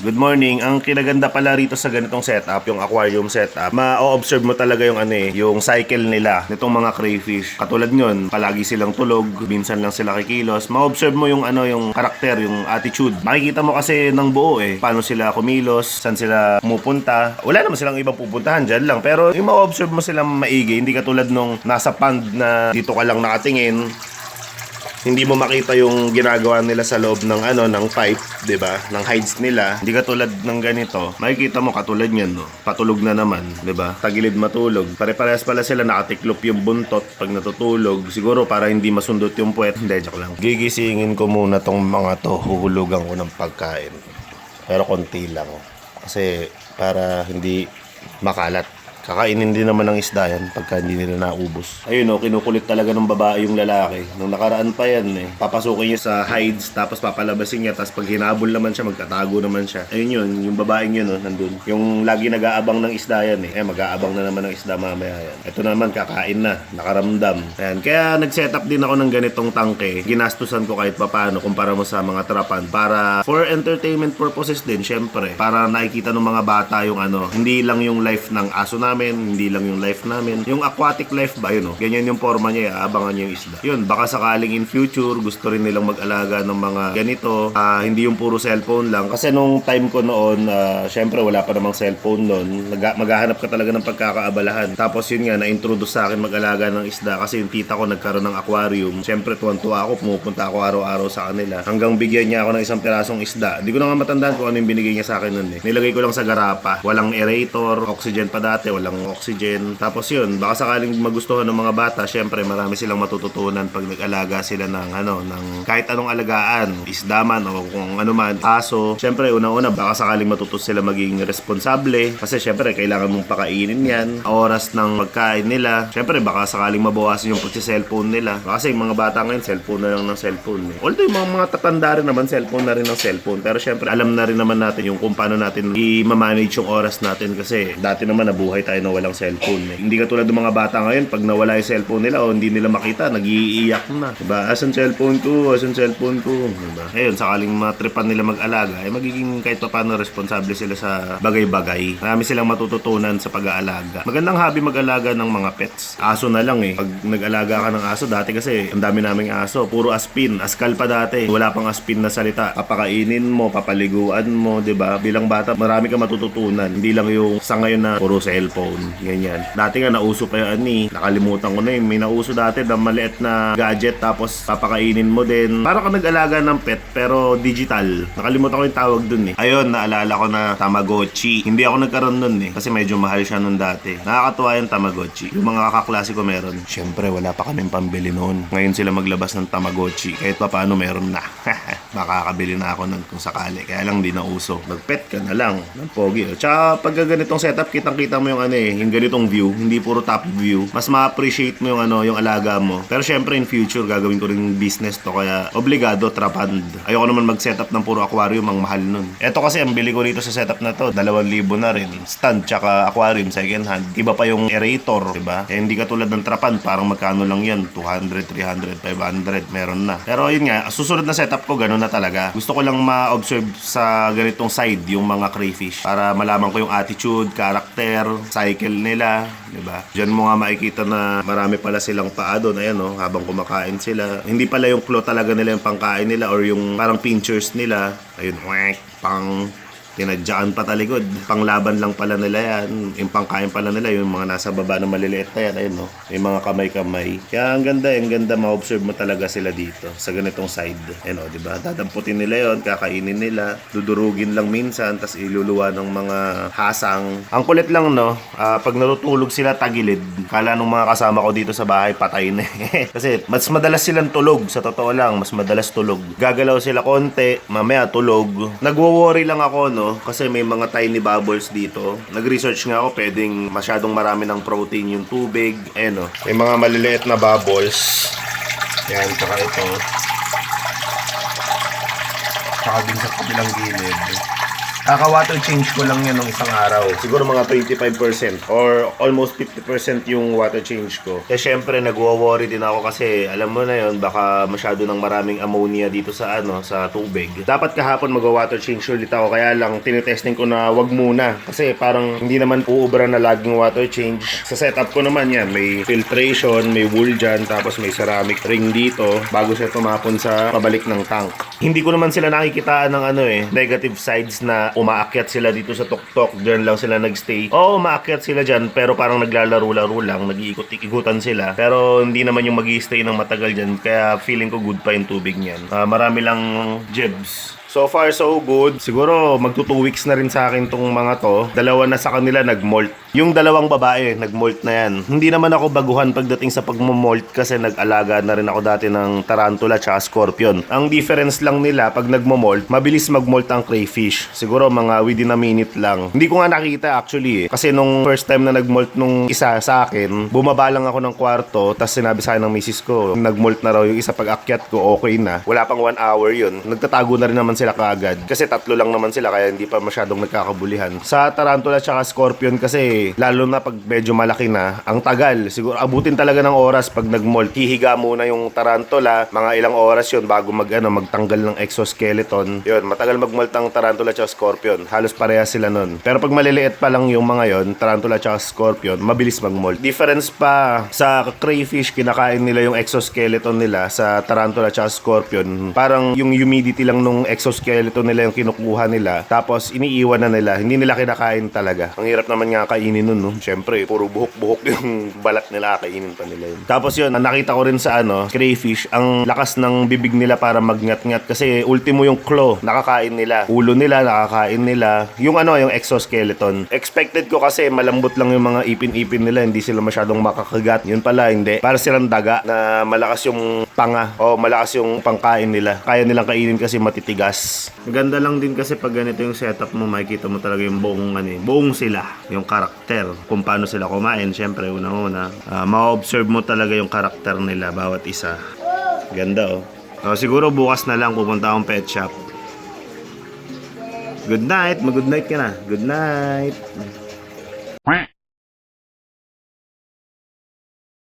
Good morning. Ang kinaganda pala rito sa ganitong setup, yung aquarium setup, ma-observe mo talaga yung ano eh, yung cycle nila nitong mga crayfish. Katulad nyon, palagi silang tulog, minsan lang sila kikilos. Ma-observe mo yung ano, yung karakter, yung attitude. Makikita mo kasi ng buo eh, paano sila kumilos, saan sila pumupunta. Wala naman silang ibang pupuntahan dyan lang. Pero yung ma-observe mo silang maigi, hindi katulad nung nasa pond na dito ka lang nakatingin, hindi mo makita yung ginagawa nila sa loob ng ano ng pipe, 'di ba? Ng hides nila. Hindi katulad ng ganito. Makikita mo katulad niyan, no. Patulog na naman, 'di ba? Tagilid matulog. Pare-parehas pala sila nakatiklop yung buntot pag natutulog. Siguro para hindi masundot yung puwet. Hindi, joke lang. Gigisingin ko muna tong mga to. Huhulugan ko ng pagkain. Pero konti lang. Kasi para hindi makalat. Kakainin din naman ng isda yan pagka hindi nila naubos. Ayun o, kinukulit talaga ng babae yung lalaki. Nung nakaraan pa yan eh. Papasukin niya sa hides, tapos papalabasin niya, tapos pag hinabol naman siya, magtatago naman siya. Ayun yun, yung babaeng yun o, nandun. Yung lagi nag-aabang ng isda yan eh. Eh, mag-aabang na naman ng isda mamaya yan. Ito naman, kakain na, nakaramdam. Ayan, kaya nag-set up din ako ng ganitong tangke. Ginastusan ko kahit papano kumpara mo sa mga trapan para for entertainment purposes din, syempre. Para nakikita ng mga bata yung ano, hindi lang yung life ng aso namin, hindi lang yung life namin. Yung aquatic life ba, yun o. Ganyan yung forma niya, eh, aabangan niya yung isda. Yun, baka sakaling in future, gusto rin nilang mag-alaga ng mga ganito. Ah, hindi yung puro cellphone lang. Kasi nung time ko noon, ah, syempre wala pa namang cellphone noon. Nag- maghahanap ka talaga ng pagkakaabalahan. Tapos yun nga, na-introduce sa akin mag-alaga ng isda kasi yung tita ko nagkaroon ng aquarium. Syempre tuwan-tuwa ako, pumupunta ako araw-araw sa kanila. Hanggang bigyan niya ako ng isang pirasong isda. Hindi ko na nga matandaan kung ano yung binigay niya sa akin noon eh. Nilagay ko lang sa garapa. Walang aerator, oxygen pa dati, walang oxygen. Tapos yun, baka sakaling magustuhan ng mga bata, syempre marami silang matututunan pag nag-alaga sila ng ano, ng kahit anong alagaan, isda man o kung ano man, aso. Syempre una-una baka sakaling matuto sila maging responsable kasi syempre kailangan mong pakainin yan, oras ng pagkain nila. Syempre baka sakaling mabawasan yung pagsi-cellphone nila. Kasi yung mga bata ngayon, cellphone na lang ng cellphone. Eh. Although yung mga, mga tatanda rin naman, cellphone na rin ng cellphone. Pero syempre alam na rin naman natin yung kung paano natin i-manage yung oras natin kasi dati naman nabuhay tayo na walang cellphone. Eh. Hindi katulad ng mga bata ngayon, pag nawala yung cellphone nila o hindi nila makita, nag-iiyak na. Diba? Asan cellphone ko? Asan cellphone ko? Diba? Ayun, sakaling matripan nila mag-alaga, ay magiging kahit pa paano responsable sila sa bagay-bagay. Marami silang matututunan sa pag-aalaga. Magandang hobby mag-alaga ng mga pets. Aso na lang eh. Pag nag-alaga ka ng aso, dati kasi ang dami naming aso. Puro aspin. Askal pa dati. Wala pang aspin na salita. Papakainin mo, papaliguan mo, 'di ba? Bilang bata, marami ka matututunan. Hindi lang yung sa ngayon na puro cellphone. Ganyan. Dati nga nauso pa yan eh. Nakalimutan ko na yun. May nauso dati na maliit na gadget tapos papakainin mo din. Para ka nag-alaga ng pet pero digital. Nakalimutan ko yung tawag dun eh. Ayun, naalala ko na Tamagotchi. Hindi ako nagkaroon nun eh. Kasi medyo mahal siya nun dati. Nakakatuwa yung Tamagotchi. Yung mga kaklase ko meron. Siyempre, wala pa kaming pambili noon. Ngayon sila maglabas ng Tamagotchi. Kahit pa paano meron na. Makakabili na ako nun kung sakali. Kaya lang di na uso. Mag-pet ka na lang. Ng pogi. Tsaka pag ganitong setup, kitang-kita mo yung ano eh, yung ganitong view. Hindi puro top view. Mas ma-appreciate mo yung ano, yung alaga mo. Pero syempre in future, gagawin ko rin business to. Kaya obligado, trapand. Ayoko naman mag-setup ng puro aquarium. Ang mahal nun. Ito kasi, ang bili ko rito sa setup na to, 2,000 na rin. Stand, tsaka aquarium, second hand. Iba pa yung aerator, diba? Eh, hindi katulad ng trapand, parang magkano lang yan. 200, 300, 500, meron na. Pero yun nga, susunod na setup ko, ganun na talaga. Gusto ko lang ma-observe sa ganitong side yung mga crayfish para malaman ko yung attitude, character, cycle nila, 'di ba? Diyan mo nga makikita na marami pala silang paa doon, ayan oh, habang kumakain sila. Hindi pala yung claw talaga nila yung pangkain nila or yung parang pinchers nila. Ayun, whack, pang tinadyaan pa talikod. Panglaban lang pala nila yan. Yung pangkain pala nila, yung mga nasa baba na maliliit na yan. Ayun, no? Yung mga kamay-kamay. Kaya ang ganda, ang ganda ma-observe mo talaga sila dito sa ganitong side. Ayun, o, di ba? Dadamputin nila yon kakainin nila, dudurugin lang minsan, tas iluluwa ng mga hasang. Ang kulit lang, no? Ah, pag natutulog sila tagilid, kala nung mga kasama ko dito sa bahay, patay na. eh. Kasi mas madalas silang tulog, sa totoo lang, mas madalas tulog. Gagalaw sila konti, mamaya tulog. Nagwo-worry lang ako, no? Kasi may mga tiny bubbles dito. Nag-research nga ako, pwedeng masyadong marami ng protein yung tubig. Eh, no? May mga maliliit na bubbles. Yan, tsaka ito. Tsaka din sa kabilang gilid. Kaka-water change ko lang yan ng isang araw. Siguro mga 25% or almost 50% yung water change ko. Kaya syempre nagwo-worry din ako kasi alam mo na yon baka masyado ng maraming ammonia dito sa ano sa tubig. Dapat kahapon mag-water change ulit ako kaya lang tinetesting ko na wag muna kasi parang hindi naman uubra na laging water change. Sa setup ko naman yan, may filtration, may wool dyan, tapos may ceramic ring dito bago siya tumapon sa pabalik ng tank. Hindi ko naman sila nakikitaan ng ano eh, negative sides na umaakyat sila dito sa tuktok, dyan lang sila nagstay. Oo, umaakyat sila dyan, pero parang naglalaro-laro lang, nag-iikot-ikutan sila. Pero hindi naman yung mag stay ng matagal dyan, kaya feeling ko good pa yung tubig niyan. Ah, marami lang jibs. So far, so good. Siguro, magto 2 weeks na rin sa akin tong mga to. Dalawa na sa kanila nag-molt. Yung dalawang babae, nag-molt na yan. Hindi naman ako baguhan pagdating sa pagmo-molt kasi nag-alaga na rin ako dati ng tarantula tsaka scorpion. Ang difference lang nila, pag nagmo-molt, mabilis mag-molt ang crayfish. Siguro mga within a minute lang. Hindi ko nga nakita actually eh. Kasi nung first time na nag-molt nung isa sa akin, bumaba lang ako ng kwarto, tapos sinabi sa akin ng misis ko, nag-molt na raw yung isa pag akyat ko, okay na. Wala pang 1 hour yun. Nagtatago na rin naman sila kaagad. Kasi tatlo lang naman sila, kaya hindi pa masyadong nagkakabulihan. Sa tarantula tsaka scorpion kasi, lalo na pag medyo malaki na, ang tagal. Siguro abutin talaga ng oras pag nag-molt. Hihiga muna yung tarantula, mga ilang oras yun bago mag, ano, magtanggal ng exoskeleton. Yun, matagal mag-molt ang tarantula tsaka scorpion. Halos parehas sila nun. Pero pag maliliit pa lang yung mga yon, tarantula tsaka scorpion, mabilis mag-molt. Difference pa sa crayfish, kinakain nila yung exoskeleton nila sa tarantula tsaka scorpion. Parang yung humidity lang nung exoskeleton nila yung kinukuha nila. Tapos iniiwan na nila. Hindi nila kinakain talaga. Ang hirap naman nga kainin nun, no? Siyempre, puro buhok-buhok yung balat nila, kainin pa nila yun. Tapos yun, nakita ko rin sa ano, crayfish, ang lakas ng bibig nila para magngat-ngat kasi ultimo yung claw, nakakain nila. Ulo nila, nakakain nila. Yung ano, yung exoskeleton. Expected ko kasi malambot lang yung mga ipin-ipin nila, hindi sila masyadong makakagat. Yun pala, hindi. Para silang daga na malakas yung panga o malakas yung pangkain nila. Kaya nilang kainin kasi matitigas. Maganda lang din kasi pag ganito yung setup mo, makikita mo talaga yung buong, ano, eh, buong sila, yung karakter. Kung paano sila kumain, syempre, unang-una. Uh, ma-observe mo talaga yung karakter nila, bawat isa. Ganda oh. Oh, siguro bukas na lang pupunta akong pet shop. Good night. Mag-good night ka na. Good night.